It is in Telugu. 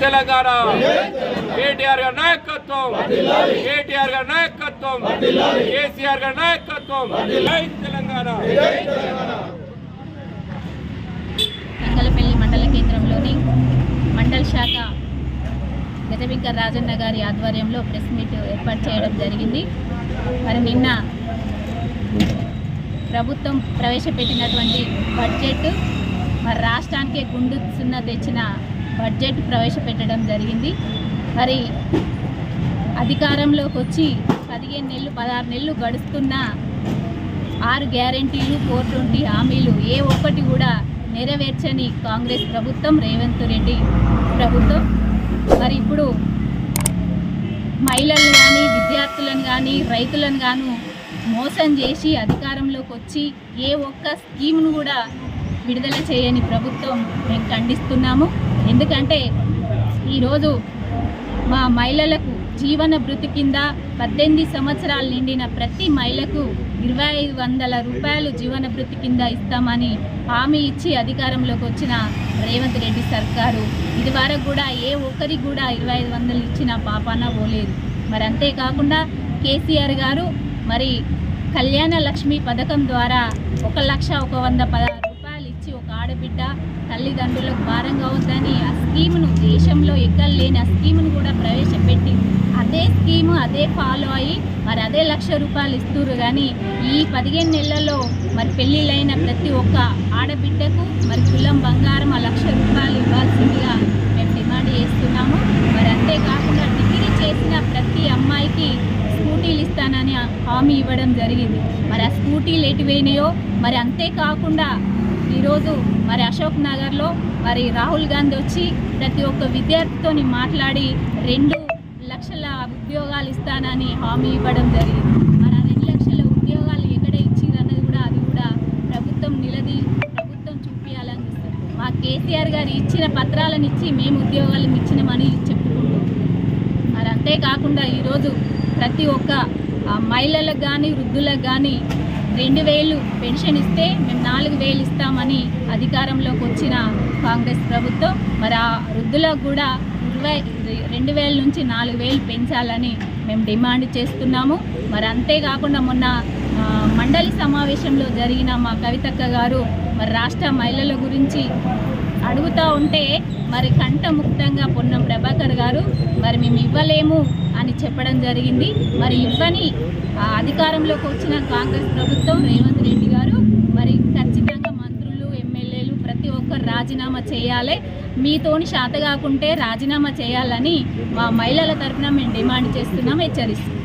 తెలంగాణ. కేటీఆర్ గారి నాయకత్వం. కేటీఆర్ గారి నాయకత్వం. కేసీఆర్ గారి నాయకత్వం. జై తెలంగాణ. తంగలపల్లి మండల కేంద్రంలోని మండల శాఖ గజబింక రాజన్న గారి ఆధ్వర్యంలో ప్రెస్ మీట్ ఏర్పాటు చేయడం జరిగింది. మరి నిన్న ప్రభుత్వం ప్రవేశపెట్టినటువంటి బడ్జెట్ మరి రాష్ట్రానికి గుండు సున్న తెచ్చిన బడ్జెట్ ప్రవేశపెట్టడం జరిగింది. మరి అధికారంలోకి వచ్చి పదిహేను నెలలు పదహారు నెలలు గడుస్తున్న ఆరు గ్యారంటీలు ఫోర్ ట్వంటీ హామీలు ఏ ఒక్కటి కూడా నెరవేర్చని కాంగ్రెస్ ప్రభుత్వం రేవంత్ రెడ్డి ప్రభుత్వం. మరి ఇప్పుడు మహిళలను కానీ విద్యార్థులను కానీ రైతులను గాను మోసం చేసి అధికారంలోకి వచ్చి ఏ ఒక్క స్కీమ్ను కూడా విడుదల చేయని ప్రభుత్వం మేము ఖండిస్తున్నాము. ఎందుకంటే ఈరోజు మా మహిళలకు జీవన భృతి కింద పద్దెనిమిది సంవత్సరాలు నిండిన ప్రతి మహిళకు ఇరవై ఐదు వందల రూపాయలు జీవన భృతి కింద ఇస్తామని హామీ ఇచ్చి అధికారంలోకి వచ్చిన రేవంత్ రెడ్డి సర్కారు. ఇది వరకు కూడా ఏ ఒక్కరికి కూడా ఇరవై ఐదు వందలు ఇచ్చిన పాపాన పోలేదు. మరి అంతేకాకుండా కేసీఆర్ గారు మరి కళ్యాణ లక్ష్మి పథకం ద్వారా ఒక లక్ష ఒక వంద పదహారు రూపాయలు ఒక ఆడబిడ్డ తల్లిదండ్రులకు భారంగా ఉందని ఆ స్కీమ్ను దేశంలో ఎక్కడ లేని ఆ స్కీమ్ను కూడా ప్రవేశపెట్టి అదే స్కీము అదే ఫాలో అయ్యి మరి అదే లక్ష రూపాయలు ఇస్తున్నారు కానీ ఈ పదిహేను నెలల్లో మరి పెళ్ళిళ్ళైన ప్రతి ఒక్క ఆడబిడ్డకు మరి కులం బంగారం ఆ లక్ష రూపాయలు ఇవ్వాల్సిందిగా మేము డిమాండ్ చేస్తున్నాము. మరి అంతేకాకుండా డిగ్రీ చేసిన ప్రతి అమ్మాయికి స్కూటీలు ఇస్తానని హామీ ఇవ్వడం జరిగింది. మరి ఆ స్కూటీలు ఎటువైనాయో మరి అంతేకాకుండా ఈరోజు మరి అశోక్ నగర్లో మరి రాహుల్ గాంధీ వచ్చి ప్రతి ఒక్క విద్యార్థితో మాట్లాడి రెండు లక్షల ఉద్యోగాలు ఇస్తానని హామీ ఇవ్వడం జరిగింది. మరి ఆ రెండు లక్షల ఉద్యోగాలు ఎక్కడ ఇచ్చిరన్నది కూడా అది కూడా ప్రభుత్వం నిలది ప్రభుత్వం చూపించాలనిపిస్తుంది మా కేసీఆర్ గారు ఇచ్చిన పత్రాలను ఇచ్చి మేము ఉద్యోగాలను ఇచ్చినామని చెప్పుకుంటాం మరి అంతేకాకుండా ఈరోజు ప్రతి ఒక్క మహిళలకు కానీ వృద్ధులకు కానీ రెండు వేలు పెన్షన్ ఇస్తే మేము నాలుగు వేలు ఇస్తామని అధికారంలోకి వచ్చిన కాంగ్రెస్ ప్రభుత్వం మరి ఆ వృద్ధులకు కూడా ఇరవై రెండు వేల నుంచి నాలుగు వేలు పెంచాలని మేము డిమాండ్ చేస్తున్నాము. మరి అంతేకాకుండా మొన్న మండలి సమావేశంలో జరిగిన మా కవితక్క గారు మరి రాష్ట్ర మహిళల గురించి అడుగుతూ ఉంటే మరి కంఠముక్తంగా పొన్నం ప్రభాకర్ గారు మరి మేము ఇవ్వలేము అని చెప్పడం జరిగింది. మరి ఇవ్వని ఆ, అధికారంలోకి వచ్చిన కాంగ్రెస్ ప్రభుత్వం రేవంత్ రెడ్డి గారు మరి ఖచ్చితంగా మంత్రులు ఎమ్మెల్యేలు ప్రతి ఒక్కరు రాజీనామా చేయాలి. మీతోని శాత కాకుంటే రాజీనామా చేయాలని మా మహిళల తరఫున మేము డిమాండ్ చేస్తున్నాం హెచ్చరిస్తున్నాం.